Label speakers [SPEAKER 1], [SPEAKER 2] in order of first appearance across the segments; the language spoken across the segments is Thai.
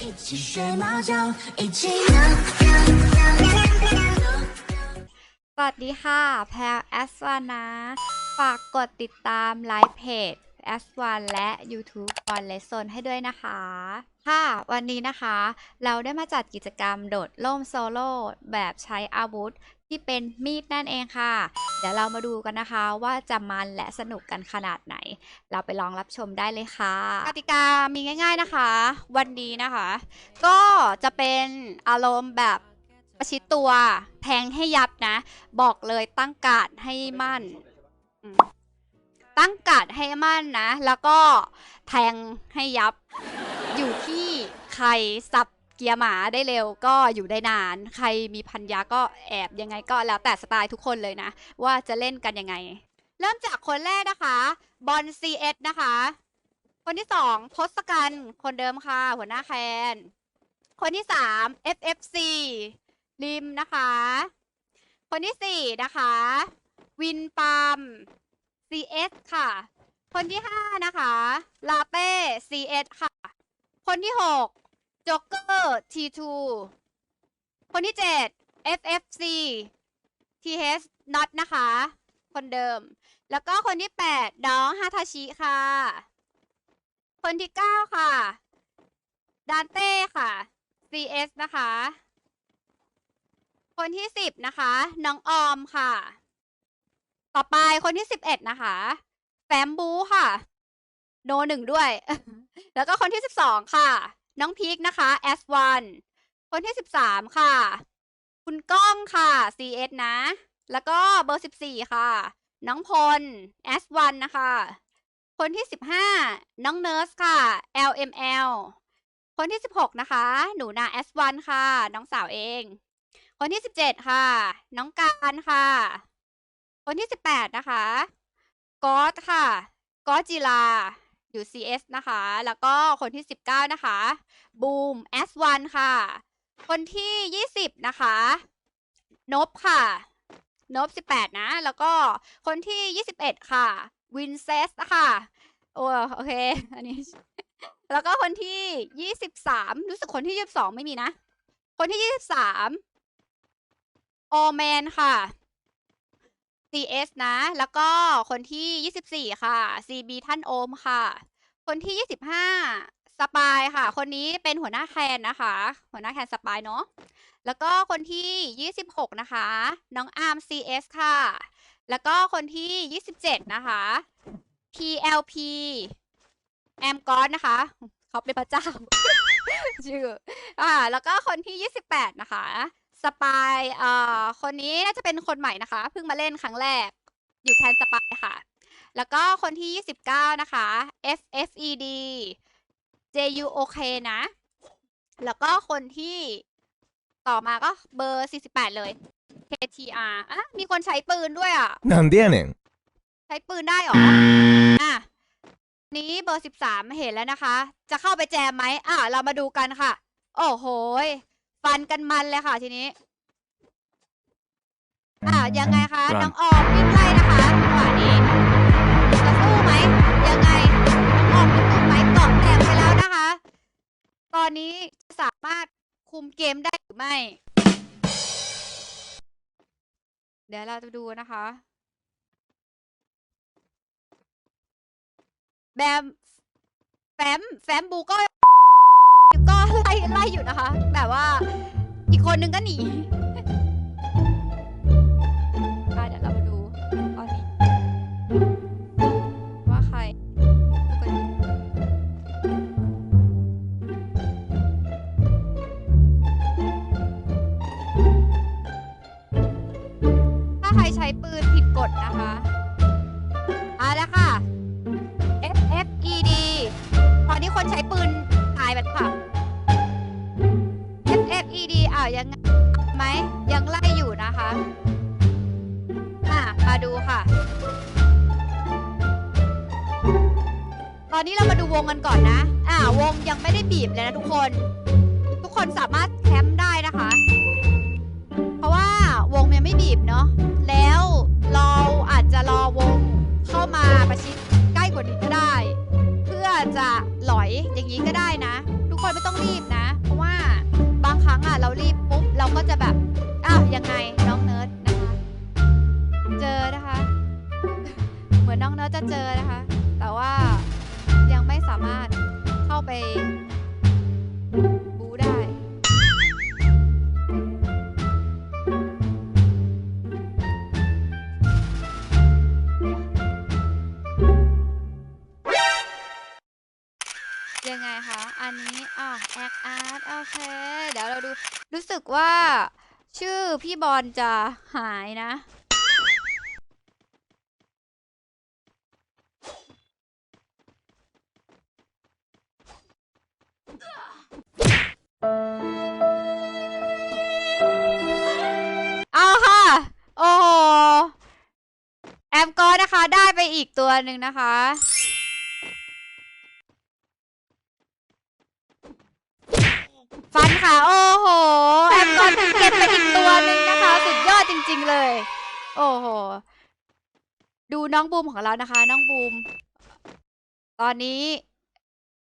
[SPEAKER 1] 一起学猫叫，一起喵喵喵喵喵。
[SPEAKER 2] สวัสดีค่ะ แพรแอสวานนะ ฝากกดติดตามไลฟ์เพจแอสวานและ YouTube บอลเลสโซนให้ด้วยนะคะ ค่ะ วันนี้นะคะ เราได้มาจัดกิจกรรมโดดล่มโซโล่แบบใช้อาวุธ ที่เป็นมีดนั่นเองค่ะ เดี๋ยวเรามาดูกันนะคะว่าจะมันและสนุกกันขนาดไหน เราไปลองรับชมได้เลยค่ะ กติกามีง่าย ๆนะคะ วันนี้นะคะ ก็จะเป็นอารมณ์แบบประชิดตัวแทงให้ยับนะ บอกเลยตั้งกาดให้มั่น ตั้งกาดให้มั่นนะ แล้วก็แทงให้ยับ อยู่ที่ใครสับ เกียร์หมาได้เร็วก็อยู่ได้นาน ใครมีพันยาก็แอบยังไงก็แล้วแต่สไตล์ทุกคนเลยนะ ว่าจะเล่นกันยังไง เริ่มจากคนแรกนะคะบอล CS นะคะ คนที่สองทศกัณฐ์คนเดิมค่ะ หัวหน้าแคนคนที่สาม FFC ริมนะคะ คนที่สี่นะคะ วินปาม CS ค่ะ คนที่ห้านะคะ ลาเต้ CS ค่ะ คนที่หก จ็อกเกอร์ T2 คนที่เจ็ด FFC TH Not นะคะ คนเดิม แล้วก็คนที่แปดน้องฮาทาชิค่ะ คนที่เก้าค่ะดานเต้ค่ะ CS นะคะ คนที่สิบนะคะ น้องออมค่ะ ต่อไปคนที่สิบเอ็ดนะคะ แฟมบูค่ะ โนหนึ่งด้วย แล้วก็คนที่สิบสองค่ะ น้องพีคนะคะ S1 คนที่สิบสามค่ะ คุณก้องค่ะ CS นะ แล้วก็เบอร์สิบสี่ค่ะ น้องพล S1 นะคะ คนที่สิบห้าน้องเนิร์สค่ะ LML คนที่สิบหกนะคะ หนูนา S1 ค่ะ น้องสาวเอง คนที่สิบเจ็ดค่ะ น้องการค่ะ คนที่สิบแปดนะคะ ก๊อตค่ะ ก๊อตจิลา อยู่ CS นะคะ แล้วก็คนที่สิบเก้านะคะบูม S1 ค่ะ คนที่ยี่สิบนะคะ นบค่ะ นบสิบแปดนะ แล้วก็คนที่ยี่สิบเอ็ดค่ะ วินเซสค่ะโอ้โอเค อันนี้ แล้วก็คนที่ยี่สิบสามรู้สึกคนที่ยี่สิบสองไม่มีนะ คนที่ยี่สิบสามโอแมนค่ะ CS นะ แล้วก็คนที่ยี่สิบสี่ค่ะ CB ท่านโอมค่ะ คนที่ยี่สิบห้าสปายค่ะ คนนี้เป็นหัวหน้าแคนนะคะ หัวหน้าแคนสปายเนาะ แล้วก็คนที่ยี่สิบหกนะคะ น้องอาร์ม CS ค่ะ แล้วก็คนที่ยี่สิบเจ็ดนะคะ PLP แอมกอนนะคะ เขาเป็นพระเจ้า ชื่อ อ่า แล้วก็คนที่ยี่สิบแปดนะคะ สปายเอ่อ คนนี้น่าจะเป็นคนใหม่นะคะ เพิ่งมาเล่นครั้งแรก อยู่แทนสปายค่ะ แล้วก็คนที่ยี่สิบเก้านะคะ FFED JUOK นะ แล้วก็คนที่ต่อมาก็เบอร์สี่สิบแปดเลย KTR อ่ะ มีคนใช้ปืนด้วยอ่ะ
[SPEAKER 3] なんでやねん。
[SPEAKER 2] ใช้ปืนได้เหรอ อ่ะ นี้เบอร์สิบสามเห็นแล้วนะคะ จะเข้าไปแจมไหม อ่ะ เรามาดูกันค่ะ โอ้โหย ฟันกันมันเลยค่ะทีนี้ อะยังไงคะ
[SPEAKER 3] ครับ
[SPEAKER 2] น้องออมวิ่งไล่นะคะจังหวะนี้จะสู้ไหมยังไงน้องออมจะสู้ไหมเกาะแตกไปแล้วนะคะ ตอนนี้จะสามารถคุมเกมได้หรือไม่ เดี๋ยวเราจะดูนะคะ แบมแฟมแฟมบูก็ก็ ไล่อยู่นะคะ แบบว่า อีกคนนึงก็หนี อนนี้เรามาดูวงกันก่อนนะ อ่าวงยังไม่ได้บีบเลยนะทุกคน ทุกคนสามารถแคมป์ได้นะคะ เพราะว่าวงยังไม่บีบเนาะ แล้วเราอาจจะรอวงเข้ามาประชิดใกล้กว่านี้ก็ได้ เพื่อจะหลอยอย่างนี้ก็ได้นะ ทุกคนไม่ต้องรีบนะ เพราะว่าบางครั้งอะเรารีบปุ๊บเราก็จะแบบ อ้าวยังไงน้องเนิร์ดนะคะ เจอนะคะ เหมือนน้องเนิร์ดจะเจอนะคะ แต่ว่า ไม่สามารถเข้าไปบูได้ ยังไงคะ อันนี้อะแอคอาร์ตโอเค เดี๋ยวเราดู รู้สึกว่าชื่อพี่บอลจะหายนะ เอาค่ะ โอ้โหแอมก็นะคะ ได้ไปอีกตัวหนึ่งนะคะ ฟันค่ะ โอ้โห แอมกอนเก็บไปอีกตัวหนึ่งนะคะ สุดยอดจริง ๆ เลย โอ้โห ดูน้องบูมของเรานะคะ น้องบูม ตอนนี้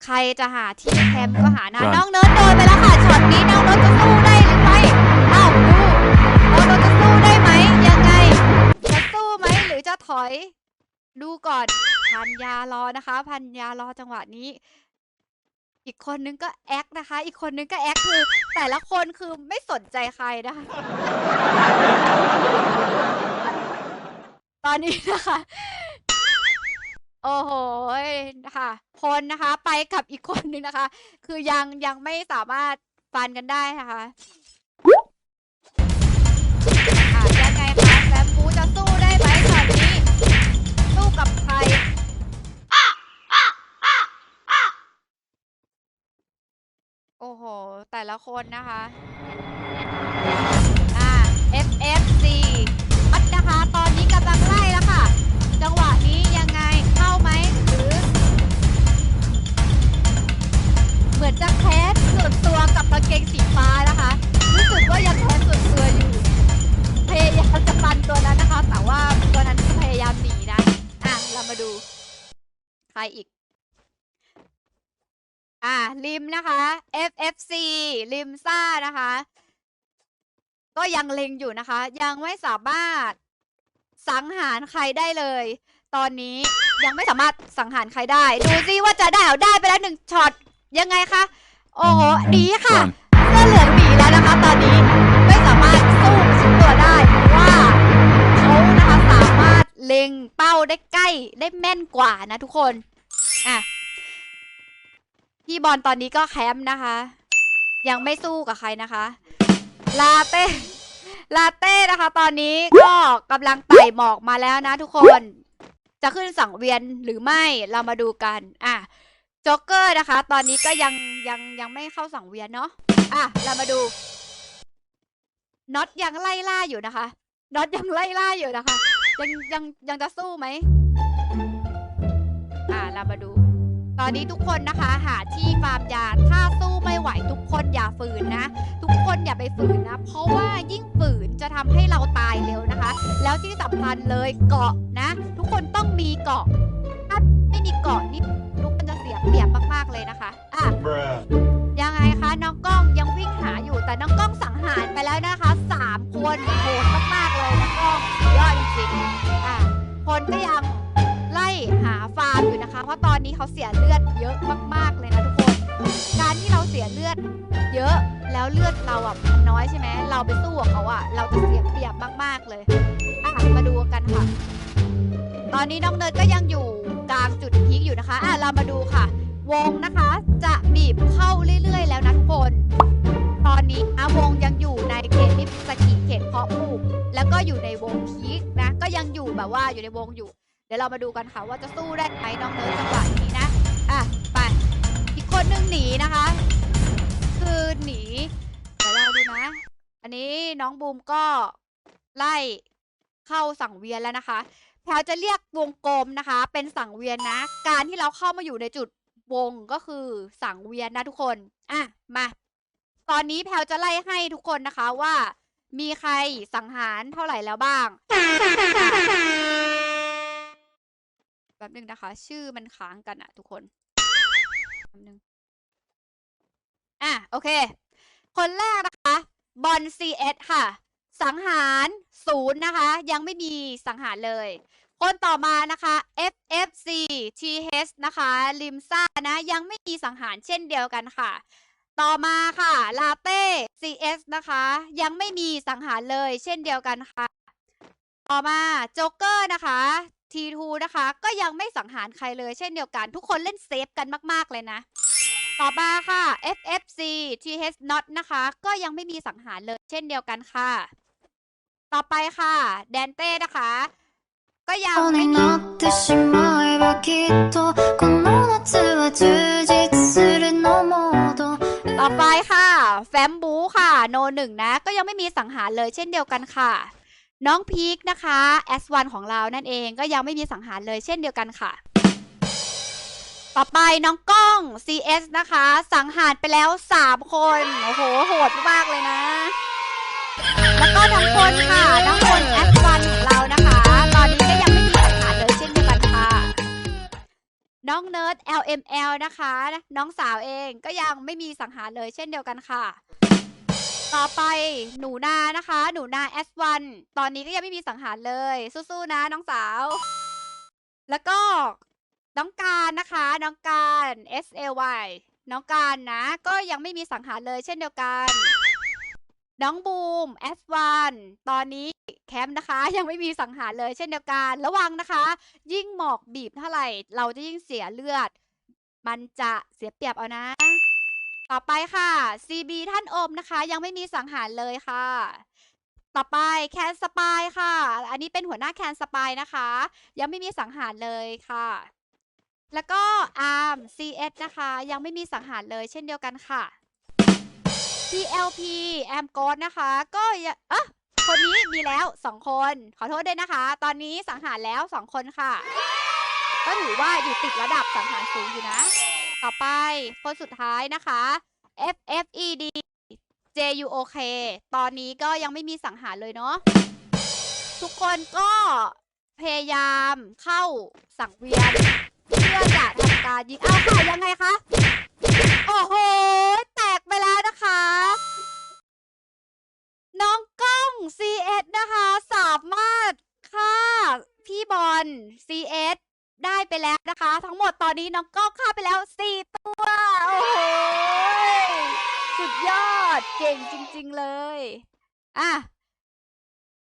[SPEAKER 2] ใครจะหาที่แคมป์ก็หานะ
[SPEAKER 3] Run
[SPEAKER 2] น้องเนิร์ดโดนไปแล้วค่ะช็อต นี้น้องเร์ดจะสู้ได้หรือไม่เอ้าดูน้องเร์ดจะสู้ได้ไหมยังไง จะสู้ไหมหรือจะถอย ดูก่อนพันยารอนะคะ พันยารอจังหวะนี้ อีกคนนึงก็แอคนะคะ อีกคนนึงก็แอคคือ แต่ละคนคือไม่สนใจใครนะคะตอนนี้นะคะโอ้โหค่ะ คนนะคะ ไปกับอีกคนนึงนะคะ คือยังยังไม่สามารถ ฟันกันได้นะคะอะยังไงคะแซมบูจะสู้ได้ไหมตอนนี้ สู้กับใคร โอ้โห แต่ละคนนะคะอ่า FFC พัดนะคะ ตอนนี้กำลังไล่แล้วค่ะ จังหวะนี้ยังไงเข้าไหมหรือ เหมือนจะแคส ส่วนตัวกับกางเกงสีฟ้านะคะรู้สึกว่ายังแคสส่วนตัวอยู่ พยายามจะฟันตัวนั้นนะคะ แต่ว่าตัวนั้นก็พยายามหนีนะอะเรามาดู ใครอีก อ่าริมนะคะ FFC ริมซ่านะคะ ก็ยังเล็งอยู่นะคะ ยังไม่สามารถสังหารใครได้เลย ตอนนี้ยังไม่สามารถสังหารใครได้ ดูซิว่าจะได้เอาได้ไปแล้วหนึ่งช็อตยังไงคะ โอ้โหดีค่ะ
[SPEAKER 3] Run
[SPEAKER 2] เสื้อเหลืองหนีแล้วนะคะตอนนี้ไม่สามารถสู้ชิ้นตัวได้เพราะว่าเขานะคะสามารถเล็งเป้าได้ใกล้ได้แม่นกว่านะทุกคนอะพี่บอลตอนนี้ก็แคมป์นะคะ ยังไม่สู้กับใครนะคะ ลาเต้ลาเต้นะคะ ตอนนี้ก็กำลังไต่หมอกมาแล้วนะทุกคน จะขึ้นสังเวียนหรือไม่เรามาดูกัน อะ โจ๊กเกอร์นะคะ ตอนนี้ก็ยังยังยังไม่เข้าสังเวียนเนาะอะเรามาดูน็อตยังไล่ล่าอยู่นะคะน็อตยังไล่ล่าอยู่นะคะ ยังยังยังจะสู้ไหมอะเรามาดู ตอนนี้ทุกคนนะคะ หาที่ฟาร์มยาถ้าสู้ไม่ไหวทุกคนอย่าฝืนนะ ทุกคนอย่าไปฝืนนะ เพราะว่ายิ่งฝืนจะทำให้เราตายเร็วนะคะ แล้วที่สำคัญเลยเกาะนะ ทุกคนต้องมีเกาะถ้าไม่มีเกาะนี่ เสียเปรียบมากๆเลยนะคะอะ
[SPEAKER 3] Bruh.
[SPEAKER 2] ยังไงคะน้องกล้องยังวิ่งหาอยู่แต่น้องกล้องสังหารไปแล้วนะคะสามคนโหดมากๆเลยน้องกล้องสุดยอดจริงๆอะคนก็ยังไล่หาฟาร์มอยู่นะคะ เพราะตอนนี้เขาเสียเลือดเยอะมากๆเลยนะทุกคน การที่เราเสียเลือดเยอะแล้วเลือดเราอะมันน้อยใช่ไหมเราไปสู้กับเขาอะเราจะเสียเปรียบมากๆเลยอะมาดูกันค่ะ ตอนนี้น้องเนิร์ดก็ยังอยู่ กลางจุดพีคอยู่นะคะอะเรามาดูค่ะ วงนะคะจะบีบเข้าเรื่อย ๆ แล้วนะทุกคน ตอนนี้อาวงยังอยู่ในเขตนิสกิเขตเพาะปลูกแล้วก็อยู่ในวงพีคนะ ก็ยังอยู่แบบว่าอยู่ในวงอยู่ เดี๋ยวเรามาดูกันค่ะว่าจะสู้ได้ไหมน้องเนิร์ดจังหวะนี้นะอะไปอีกคนนึงหนีนะคะ คือหนีเดี๋ยวเราดูนะ อันนี้น้องบูมก็ไล่เข้าสังเวียนแล้วนะคะ แพลวจะเรียกวงกลมนะคะ เป็นสังเวียนนะ การที่เราเข้ามาอยู่ในจุดวงก็คือสังเวียนนะทุกคน อะ มา ตอนนี้แพลวจะไล่ให้ทุกคนนะคะว่า มีใครสังหารเท่าไหร่แล้วบ้าง แป๊บนึงนะคะ ชื่อมันค้างกันอะทุกคนแป๊บนึงอะ โอเค คนแรกนะคะ บอล CS ค่ะ สังหารศูนย์นะคะ ยังไม่มีสังหารเลย คนต่อมานะคะ FFC TH นะคะ ลิมซ่านะยังไม่มีสังหารเช่นเดียวกันค่ะ ต่อมาค่ะลาเต้ CS นะคะ ยังไม่มีสังหารเลยเช่นเดียวกันค่ะ ต่อมาโจ๊กเกอร์นะคะ T2 นะคะ ก็ยังไม่สังหารใครเลยเช่นเดียวกัน ทุกคนเล่นเซฟกันมากๆเลยนะต่อมาค่ะ FFC TH Not นะคะ ก็ยังไม่มีสังหารเลยเช่นเดียวกันค่ะ ต่อไปค่ะ แดนเต้นะคะ ก็ยังไม่มีต่อไปค่ะ แฟมบูค่ะ โนหนึ่งนะ ก็ยังไม่มีสังหารเลยเช่นเดียวกันค่ะ น้องพีคนะคะ S1 ของเรานั่นเองก็ยังไม่มีสังหารเลยเช่นเดียวกันค่ะ ต่อไปน้องก้อง CS นะคะ สังหารไปแล้ว 3 คน โอ้โห โหดมากเลยนะ แล้วก็น้องคนค่ะ น้องคน S1 ของเรานะคะ ตอนนี้ก็ยังไม่มีสังหารเลยเช่นเดียวกันค่ะ น้องเนิร์ด LML นะคะ น้องสาวเองก็ยังไม่มีสังหารเลยเช่นเดียวกันค่ะ ต่อไปหนูนานะคะ หนูนา S1 ตอนนี้ก็ยังไม่มีสังหารเลย สู้ๆนะน้องสาว แล้วก็น้องการนะคะ น้องการ SAY น้องการนะ ก็ยังไม่มีสังหารเลยเช่นเดียวกัน น้องบูม S1 ตอนนี้แคมป์นะคะ ยังไม่มีสังหารเลยเช่นเดียวกัน ระวังนะคะ ยิ่งหมอกบีบเท่าไหร่ เราจะยิ่งเสียเลือด มันจะเสียเปรียบเอานะ ต่อไปค่ะ CB ท่านอมนะคะ ยังไม่มีสังหารเลยค่ะ ต่อไปแคนสปายค่ะ อันนี้เป็นหัวหน้าแคนสปายนะคะ ยังไม่มีสังหารเลยค่ะ แล้วก็ ARM CS นะคะ ยังไม่มีสังหารเลยเช่นเดียวกันค่ะ PLP a m g o d นะคะ ก็อะคนนี้มีแล้วสองคน ขอโทษด้วยนะคะ ตอนนี้สังหารแล้วสองคนค่ะ ก็ถือว่าอยู่ติดระดับสังหารสูงอยู่นะ ต่อไปคนสุดท้ายนะคะ FFED JUOK ตอนนี้ก็ยังไม่มีสังหารเลยเนาะทุกคนก็พยายามเข้าสังเวียน เพื่อจะทำการยิงเอาค่ะยังไงคะ โอ้โห กไปแล้วนะคะ น้องก้อง CS นะคะ สามารถฆ่าพี่บอล CS ได้ไปแล้วนะคะ ทั้งหมดตอนนี้น้องก้องฆ่าไปแล้ว 4 ตัว โอ้โหสุดยอดเก่งจริง ๆเลย อะ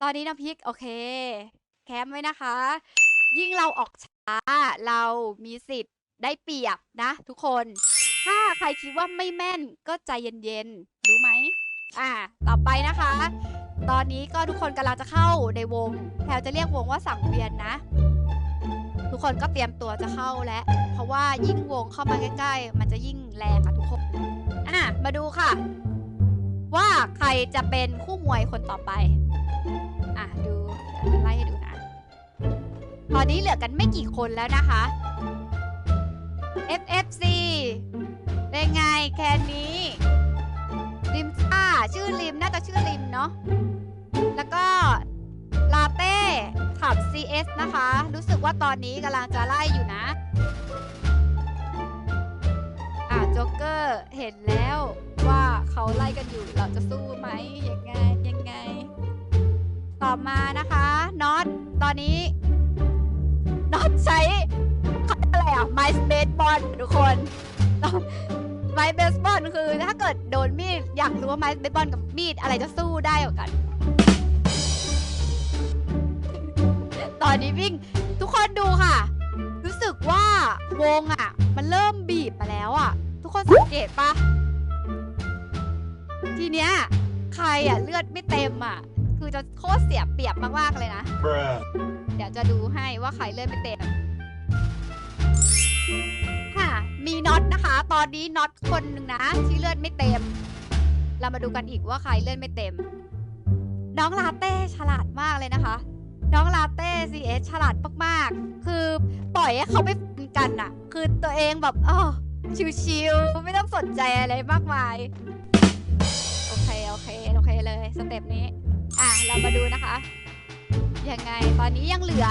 [SPEAKER 2] ตอนนี้น้ำพริก โอเค แคมไว้นะคะ ยิ่งเราออกช้า เรามีสิทธิ์ได้เปรียบนะทุกคน ถ้าใครคิดว่าไม่แม่นก็ใจเย็นๆ รู้ไหม อ่า ต่อไปนะคะ ตอนนี้ก็ทุกคนกำลังจะเข้าในวง แพลวจะเรียกวงว่าสังเวียนนะ ทุกคนก็เตรียมตัวจะเข้าแล้ว เพราะว่ายิ่งวงเข้ามาใกล้ๆ มันจะยิ่งแรงค่ะทุกคน อะ มาดูค่ะ ว่าใครจะเป็นคู่มวยคนต่อไป อะ ดูไล่ให้ดูนะ ตอนนี้เหลือกันไม่กี่คนแล้วนะคะ FFC เป็นไงแคนนี้ ริมซ่าชื่อริมน่าจะชื่อริมเนาะแล้วก็ลาเต้ขับ CS นะคะ รู้สึกว่าตอนนี้กำลังจะไล่อยู่นะ อะโจ๊กเกอร์เห็นแล้วว่าเขาไล่กันอยู่เราจะสู้ไหมยังไงยังไง ต่อมานะคะน็อตตอนนี้น็อตใช้อะไรอะไมส์เบสบอลทุกคน ไม้เบสบอลคือถ้าเกิดโดนมีดอยากรู้ว่าไม้เบสบอลกับมีดอะไรจะสู้ได้กว่ากัน ตอนนี้วิ่งทุกคนดูค่ะ รู้สึกว่าวงอะ มันเริ่มบีบมาแล้วอะ ทุกคนสังเกตปะทีเนี้ยใครอะเลือดไม่เต็มอะ คือจะโคตรเสียเปรียบมากๆเลยนะ
[SPEAKER 3] Bruh.
[SPEAKER 2] เดี๋ยวจะดูให้ว่าใครเลื่อนไม่เต็มค่ะ มีน็อตนะคะ ตอนนี้น็อตคนหนึ่งนะที่เลื่อนไม่เต็ม เรามาดูกันอีกว่าใครเลื่อนไม่เต็ม น้องลาเต้ฉลาดมากเลยนะคะ น้องลาเต้ CS ฉลาดมากๆ คือปล่อยให้เขาไปกันอะคือตัวเองแบบอ๋อชิวๆไม่ต้องสนใจอะไรมากมาย โอเค โอเค โอเคเลยสเต็ปนี้ อะ เรามาดูนะคะ ยังไงตอนนี้ยังเหลือ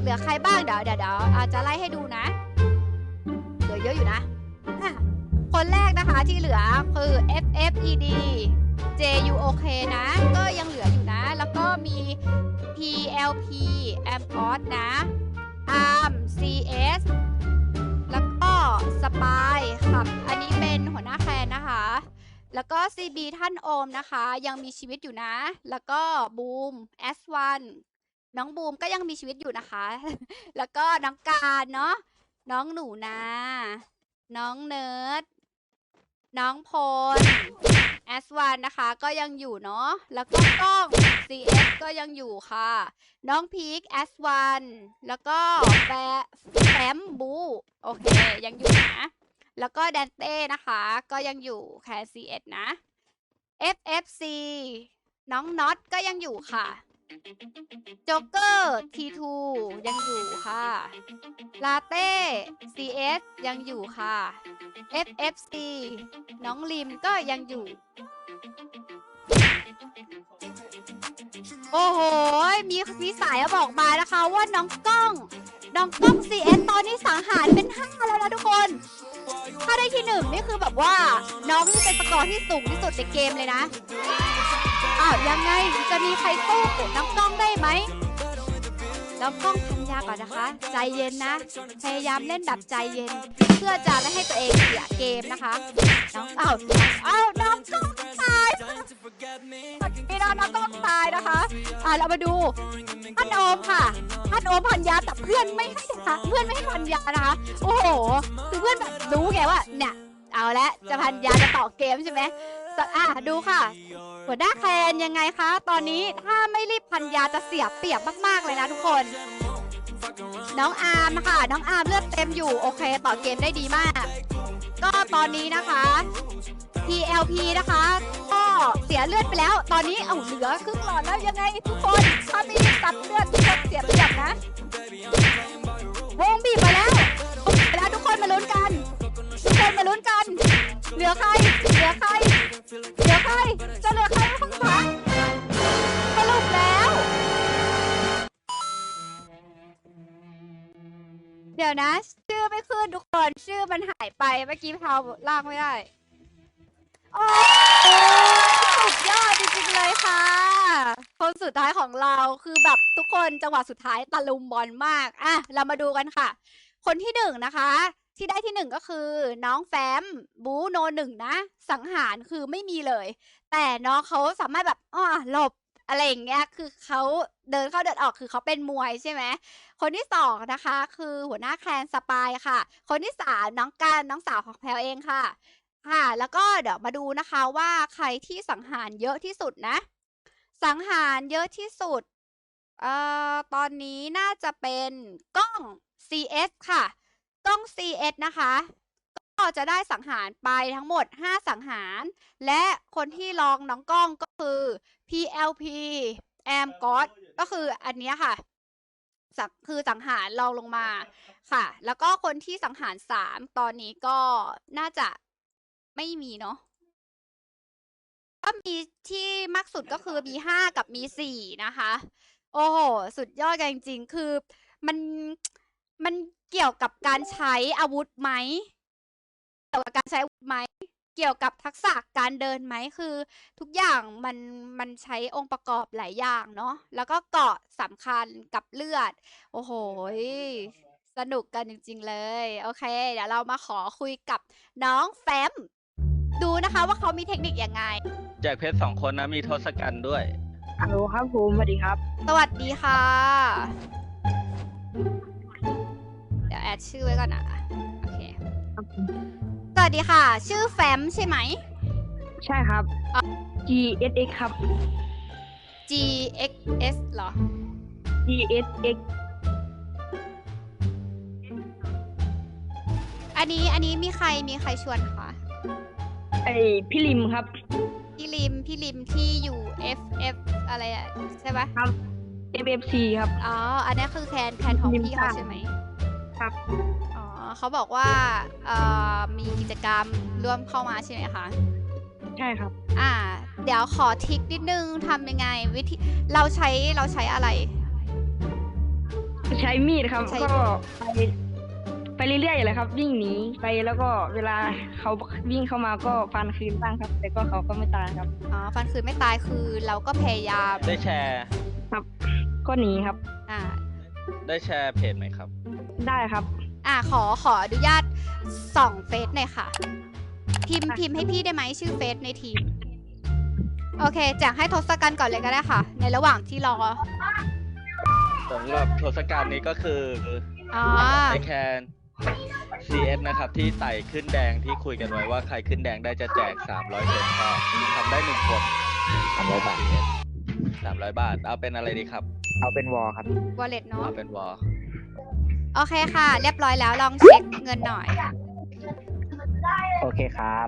[SPEAKER 2] เหลือใครบ้างเดี๋ยวเดี๋ยวเดี๋ยวอาจจะไล่ให้ดูนะ อเยอะอยู่นะ คนแรกนะคะที่เหลือคือ FFED JUOK นะ ก็ยังเหลืออยู่นะ แล้วก็มี PLP AMOS นะ ARM CS แล้วก็สปายครับ อันนี้เป็นหัวหน้าแคนนะคะ แล้วก็ CB ท่านโอมนะคะ ยังมีชีวิตอยู่นะ แล้วก็บูม S1 น้องบูมก็ยังมีชีวิตอยู่นะคะ แล้วก็น้องการเนาะ น้องหนูนา น้องเนิร์ด น้องพล S1 นนะคะ ก็ยังอยู่เนาะ แล้วก็กล้อง CS ก็ยังอยู่ค่ะ น้องพีค S1 แล้วก็แฟแฟมบู โอเค ยังอยู่นะ แล้วก็แดนเต้นะคะ ก็ยังอยู่แค CS นะ FFC น้องน็อตก็ยังอยู่ค่ะ โจ๊กเกอร์ T2 ยังอยู่ค่ะ ลาเต้ CS ยังอยู่ค่ะ FFC น้องลิมก็ยังอยู่ โอ้โห มีมีสายมาบอกมานะคะว่าน้องกล้อง น้องกล้อง CS ตอนนี้สังหารเป็นห้าแล้วนะทุกคน ถ้าได้ที่หนึ่งนี่คือแบบว่า น้องนี่เป็นสกอร์ที่สูงที่สุดในเกมเลยนะ อ้าวยังไงจะมีใครสู้น้องกล้องได้ไหมน้องกล้องพันยาก่อนนะคะ ใจเย็นนะพยายามเล่นแบบใจเย็น เพื่อจะไม่ให้ตัวเองเสียเกมนะคะน้องอ้าวอ้าวน้องกล้องตายนี่นะน้องกล้องตายนะคะอ่าเรามาดูท่านโอมค่ะท่านโอมพันยาแต่เพื่อนไม่ให้นะคะเพื่อนไม่ให้พันยานะคะโอ้โหคือเพื่อนแบบรู้ไงว่าเนี่ยเอาละจะพันยาจะต่อเกมใช่ไหม อะดูค่ะ หัวหน้าแคนยังไงคะ ตอนนี้ถ้าไม่รีบพันยาจะเสียเปรียบมากๆเลยนะทุกคน น้องอาร์มค่ะ น้องอาร์มเลือดเต็มอยู่โอเค ต่อเกมได้ดีมาก ก็ตอนนี้นะคะ PLP นะคะ ก็เสียเลือดไปแล้ว ตอนนี้เอาเหลือครึ่งหลอดแล้วยังไงทุกคนถ้าไม่รีตัดเลือดทุกคนเสียเปรียบนะวงบีบมาแล้วมาแล้วทุกคนมาลุ้นกัน ทุกคนมาลุ้นกัน เหลือใคร เหลือใคร เหลือใครจะเหลือใครข้างหลังสรุปแล้ว เดี๋ยวนะ ชื่อไม่ขึ้นทุกคนชื่อมันหายไปเมื่อกี้เทาลากไม่ได้โอ้สุดยอดจริงๆเลยค่ะ คนสุดท้ายของเราคือแบบทุกคนจังหวะสุดท้ายตะลุมบอลมากอะเรามาดูกันค่ะ คนที่หนึ่งนะคะ ที่ได้ที่หนึ่งก็คือ น้องแฟมบูโนหนึ่งนะ สังหารคือไม่มีเลย แต่น้องเขาสามารถแบบอ้อหลบอะไรอย่างเงี้ย คือเขาเดินเข้าเดินออกคือเขาเป็นมวยใช่ไหม คนที่สองนะคะ คือหัวหน้าแคลนสปายค่ะ คนที่สามน้องการน้องสาวของแพลวเองค่ะ ค่ะ แล้วก็เดี๋ยวมาดูนะคะว่าใครที่สังหารเยอะที่สุดนะ สังหารเยอะที่สุด เอ่อ ตอนนี้น่าจะเป็นกล้อง CS ค่ะ กล้อง CS นะคะ ก็จะได้สังหารไปทั้งหมด 5 สังหาร และคนที่รองน้องกล้องก็คือ PLP AM g o d ก็คืออันนี้ค่ะคือสังหารรองลงมาค่ะ แล้วก็คนที่สังหารสามตอนนี้ก็น่าจะไม่มีเนาะก็มีที่มากสุดก็คือมีห้ากับมีสี่นะคะ โอ้โห สุดยอดกันจริงๆ คือมันมัน เกี่ยวกับการใช้อาวุธไหมเกี่ยวกับการใช้อาวุธไหมเกี่ยวกับทักษะการเดินไหมคือ ทุกอย่างมันมันใช้องค์ประกอบหลายอย่างเนาะแล้วก็เกาะสำคัญกับเลือด โอ้โหยสนุกกันจริง ๆ เลย โอเค เดี๋ยวเรามาขอคุยกับน้องแฟม ดูนะคะว่าเขามีเทคนิคยังไง
[SPEAKER 3] แจกเพชรสองคนนะมีทศกัณฐ์ด้วย
[SPEAKER 4] ฮัลโหลครับผมสวัสดีครับ
[SPEAKER 2] สวัสดีค่ะ เดี๋ยวแอดชื่อไว้ก่อนนะโอเค
[SPEAKER 4] ครับผม
[SPEAKER 2] สวัสดีค่ะ ชื่อแฟมใช่ไหม
[SPEAKER 4] ใช่ครับ
[SPEAKER 2] อะ
[SPEAKER 4] G S X ครับ
[SPEAKER 2] G X S เหรอ
[SPEAKER 4] G S X
[SPEAKER 2] อันนี้อันนี้มีใครมีใครชวนคะ
[SPEAKER 4] ไอพี่ลิมครับ
[SPEAKER 2] พี่ริมพี่ริมที่อยู่ F F อะไรอะใช่ปะ
[SPEAKER 4] F F C ครับ
[SPEAKER 2] อ๋อ อันนี้คือแคนแคนของ
[SPEAKER 4] ริม
[SPEAKER 2] พี่เขา
[SPEAKER 4] ค่ะ
[SPEAKER 2] ใช่ไหม
[SPEAKER 4] ครับ
[SPEAKER 2] อ๋อเขาบอกว่าเอ่อมีกิจกรรมร่วมเข้ามาใช่ไหมคะ
[SPEAKER 4] ใช่ครับ
[SPEAKER 2] อ่า เดี๋ยวขอทริกนิดนึงทำยังไงวิธีเราใช้เราใช้อะไร
[SPEAKER 4] ใช้มีดครับ
[SPEAKER 2] ใช้
[SPEAKER 4] ก็ไปไปเรื่อยๆเลยครับ วิ่งหนีไปแล้วก็เวลาเขาวิ่งเข้ามาก็ฟันคืนบ้างครับ แต่ก็เขาก็ไม่ตายครับ
[SPEAKER 2] อ๋อฟันคืนไม่ตายคือเราก็พยายาม
[SPEAKER 3] ได้แชร์
[SPEAKER 4] ครับก็หนีครับ
[SPEAKER 2] อ่า
[SPEAKER 3] ได้แชร์เพจไหมครับ
[SPEAKER 4] ได้ครับ
[SPEAKER 2] อ่าขอขออนุญาตส่องเฟซหน่อยค่ะ พิมพ์
[SPEAKER 4] ค่ะ
[SPEAKER 2] พิมพ์ให้พี่ได้ไหมชื่อเฟซในทีม โอเคแจกให้ทศกัณฐ์ก่อนเลยก็ได้ค่ะ ในระหว่างที่รอ
[SPEAKER 3] สำหรับทศกัณฐ์นี้ก็คือ
[SPEAKER 2] อ๋อ
[SPEAKER 3] ไอแคน CS นะครับที่ไต่ขึ้นแดงที่คุยกันไว้ว่าใครขึ้นแดงได้จะแจก 300เซนก็ทำได้หนึ่งคน
[SPEAKER 5] สามร้อยบาท
[SPEAKER 3] สามร้อยบาท เอาเป็นอะไรดีครับ
[SPEAKER 5] เอาเป็นวอลครับ
[SPEAKER 2] วอลเล็ตเนาะ
[SPEAKER 3] เอาเป็นวอล
[SPEAKER 2] โอเคค่ะ เรียบร้อยแล้วลองเช็คเงินหน่อย
[SPEAKER 5] โอเคครับ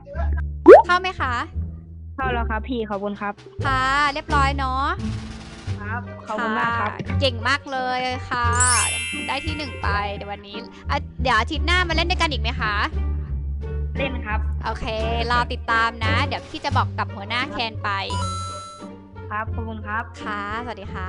[SPEAKER 2] เข้าไหมคะ
[SPEAKER 4] เข้าแล้วครับพี่ขอบคุณครับ
[SPEAKER 2] ค่ะ เรียบร้อยเนาะ
[SPEAKER 4] ครับขอบคุณมากครับะ
[SPEAKER 2] เก่งมากเลยค่ะ ได้ที่หนึ่งไปในวันนี้อะเดี๋ยวอาทิตย์หน้ามาเล่นด้วยกันอีกไหมคะ
[SPEAKER 4] เล่นครับ
[SPEAKER 2] โอเค รอติดตามนะ เดี๋ยวพี่จะบอกกับหัวหน้าแคนไป
[SPEAKER 4] ครับขอบคุณครับ
[SPEAKER 2] ค่ะ สวัสดีค่ะ